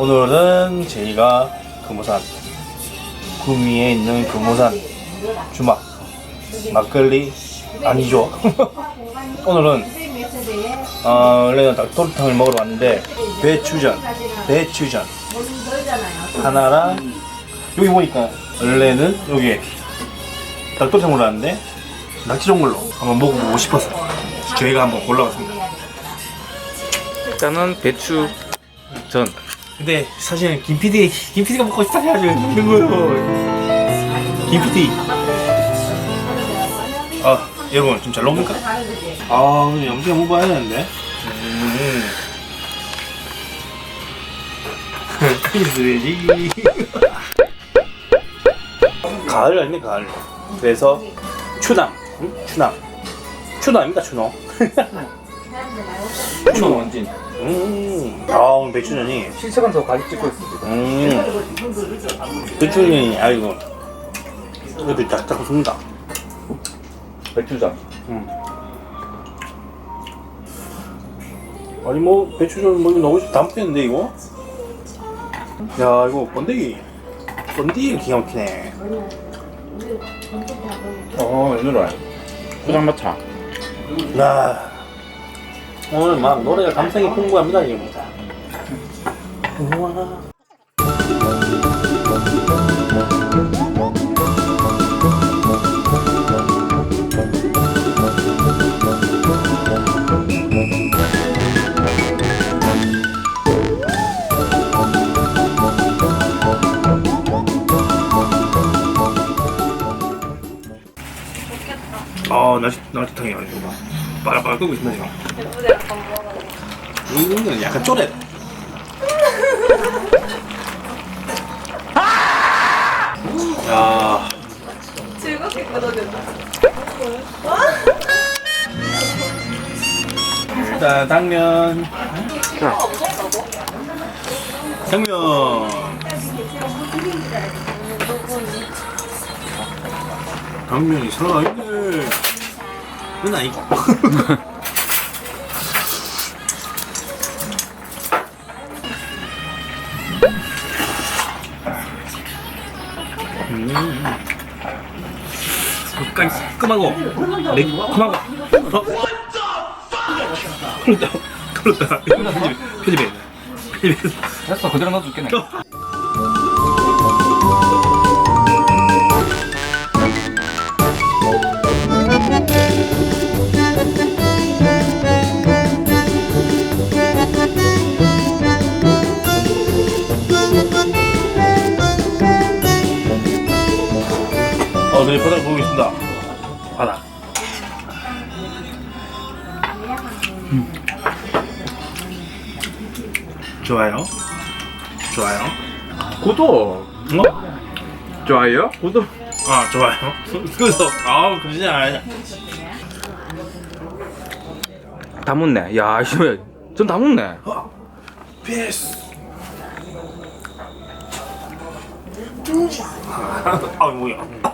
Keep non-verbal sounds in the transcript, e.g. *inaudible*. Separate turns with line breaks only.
오늘은 저희가 금호산 구미에 있는 금호산 주막 막걸리 아니죠? *laughs* 오늘은 어, 원래는 닭도리탕을 먹으러 왔는데 배추전 배추전. 하나랑 여기 보니까 원래는 여기 닭도리탕 먹으러 왔는데 낙지전골로 한번 먹어보고 싶어서 저희가 한번 골라봤습니다.
일단은 배추 전
근데 사실 김 PD 김 PD가 먹고 싶다 해가지고 먹는 거예요. 김 PD. 아 여러분 좀잘 나옵니까? 아 오늘 영상 먹어야 되는데. 음. 그래야지. *laughs* 가을 아닙니까 가을. 그래서 추남, 응? 추남, 추남입니다 추노. *laughs*
추노 원진
음, 아 오늘 배추전이
실시간서 가지 찍고 있습니다
음. 배추전이 아이고 이것도 짝짝 씁니다.
배추전
음. 아니 뭐 배추전 뭐 이거 너무 다 먹겠는데 이거? 야 이거 번데기 번데기가 기가 막히네.
어 이노라 포장마차
야 오늘 막 노래가 감성이 풍부합니다 지금. 우와. 아 날씨 날씨탕이 아니고 빠 라빠라 끄고 지금. 이거는 약간 쪼래. 야.
즐겁게 끊어진다.
일단 당면. 당면. 당면이 살아있네. 그건 아니고. 음. 끝까지 깔끔하고 매콤하고 어? 그렇다 그렇다 편집해 편집해 편집해
됐어 그대로 넣어줄게
어, 네, 바닥 보겠습니다. 바닥. 음. 좋아요. 좋아요.
구독
어?
좋아요 구독
아, 좋아요. *laughs* 그래서, 아우, 그러지 않아요.
다 묻네 야 이거 전다 묻네
피스. *laughs* 아, 뭐야.